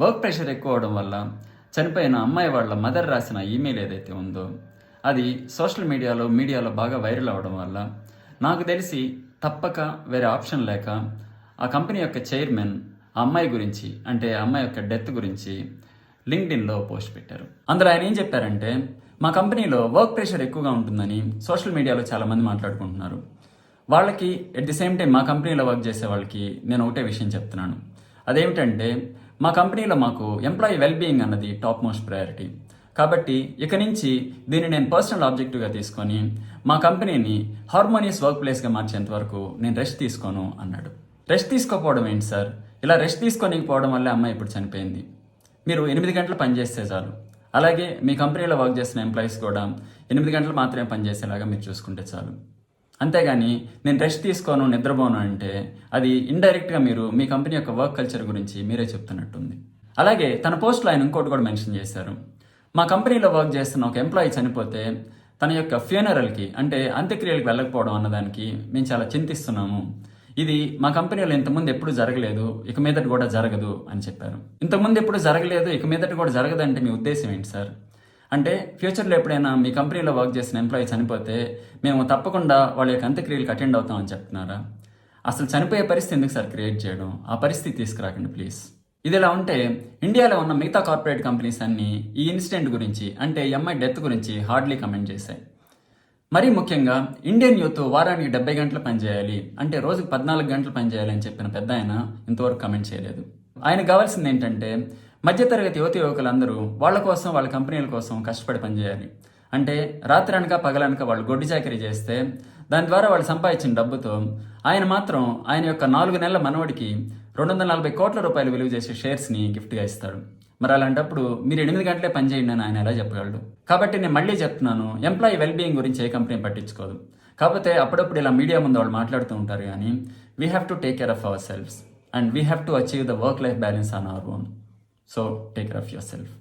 Work pressure ఎక్కువ అవడం వల్ల చనిపోయిన అమ్మాయి వాళ్ళ మదర్ రాసిన ఈమెయిల్ ఏదైతే ఉందో అది సోషల్ మీడియాలో మీడియాలో బాగా వైరల్ అవ్వడం వల్ల నాకు తెలిసి తప్పక వేరే ఆప్షన్ లేక ఆ కంపెనీ యొక్క చైర్మన్ ఆ అమ్మాయి గురించి అంటే ఆ అమ్మాయి యొక్క డెత్ గురించి లింక్డ్ఇన్లో పోస్ట్ పెట్టారు. అందులో ఆయన ఏం చెప్పారంటే మా కంపెనీలో వర్క్ ప్రెషర్ ఎక్కువగా ఉంటుందని సోషల్ మీడియాలో చాలామంది మాట్లాడుకుంటున్నారు. వాళ్ళకి ఎట్ ది సేమ్ టైం మా కంపెనీలో వర్క్ చేసే వాళ్ళకి నేను ఒకటే విషయం చెప్తున్నాను. అదేమిటంటే మా కంపెనీలో మాకు ఎంప్లాయీ వెల్బీయింగ్ అన్నది టాప్ మోస్ట్ ప్రయారిటీ కాబట్టి ఇక నుంచి దీన్ని నేను పర్సనల్ ఆబ్జెక్టివ్గా తీసుకొని మా కంపెనీని హార్మోనియస్ వర్క్ ప్లేస్గా మార్చేంత వరకు నేను రెస్ట్ తీసుకోను అన్నాడు. రెస్ట్ తీసుకోకపోవడం ఏంటి సార్? ఇలా రెస్ట్ తీసుకోనికపోవడం వల్లే అమ్మాయి ఇప్పుడు చనిపోయింది. మీరు ఎనిమిది గంటలు పనిచేస్తే చాలు. అలాగే మీ కంపెనీలో వర్క్ చేసిన ఎంప్లాయీస్ కూడా ఎనిమిది గంటలు మాత్రమే పనిచేసేలాగా మీరు చూసుకుంటే చాలు. అంతేగాని నేను రెస్ట్ తీసుకోను నిద్రపోను అంటే అది ఇండైరెక్ట్గా మీరు మీ కంపెనీ యొక్క వర్క్ కల్చర్ గురించి మీరే చెప్తున్నట్టుంది. అలాగే తన పోస్ట్లో ఆయన ఇంకోటి కూడా మెన్షన్ చేశారు. మా కంపెనీలో వర్క్ చేస్తున్న ఒక ఎంప్లాయీ చనిపోతే తన యొక్క ఫ్యూనరల్కి అంటే అంత్యక్రియలకు వెళ్ళకపోవడం అన్నదానికి మేము చాలా చింతిస్తున్నాము. ఇది మా కంపెనీలో ఇంతకుముందు ఎప్పుడు జరగలేదు ఇక మీదట కూడా జరగదు అని చెప్పారు. ఇంతకుముందు ఎప్పుడు జరగలేదు ఇక మీదట కూడా జరగదంటే మీ ఉద్దేశం ఏంటి సార్? అంటే ఫ్యూచర్లో ఎప్పుడైనా మీ కంపెనీలో వర్క్ చేసిన ఎంప్లాయీ చనిపోతే మేము తప్పకుండా వాళ్ళ యొక్క అంత్యక్రియలకు అటెండ్ అవుతామని చెప్తున్నారా? అసలు చనిపోయే పరిస్థితి ఎందుకు సార్ క్రియేట్ చేయడం? ఆ పరిస్థితి తీసుకురాకండి ప్లీజ్. ఇది ఇలా ఉంటే ఇండియాలో ఉన్న మిగతా కార్పొరేట్ కంపెనీస్ అన్ని ఈ ఇన్సిడెంట్ గురించి అంటే ఎంఐ డెత్ గురించి హార్డ్లీ కమెంట్ చేశాయి. మరీ ముఖ్యంగా ఇండియన్ యూత్ వారానికి డెబ్బై గంటలు పనిచేయాలి అంటే రోజుకు పద్నాలుగు గంటలు పనిచేయాలి అని చెప్పిన పెద్ద ఆయన ఇంతవరకు కమెంట్ చేయలేదు. ఆయనకు కావాల్సింది ఏంటంటే మధ్యతరగతి యువతి యువకులందరూ వాళ్ళ కోసం వాళ్ళ కంపెనీల కోసం కష్టపడి పనిచేయాలి. అంటే రాత్రి అనక పగలనక వాళ్ళు గొడ్డి చాకరీ చేస్తే దాని ద్వారా వాళ్ళు సంపాదించిన డబ్బుతో ఆయన మాత్రం ఆయన యొక్క నాలుగు నెలల మనవడికి రెండు వందల నలభై కోట్ల రూపాయలు విలువ చేసే షేర్స్ని గిఫ్ట్గా ఇస్తాడు. మరి అలాంటప్పుడు మీరు ఎనిమిది గంటలే పనిచేయండి అని ఆయన ఎలా చెప్పగలడు? కాబట్టి నేను మళ్ళీ చెప్తున్నాను ఎంప్లాయీ వెల్బీయింగ్ గురించి ఏ కంపెనీ పట్టించుకోదు. కాకపోతే అప్పుడప్పుడు ఇలా మీడియా ముందు వాళ్ళు మాట్లాడుతూ ఉంటారు కానీ we have to take care of our selfs and we have to achieve the work life balance on our own so take care of your self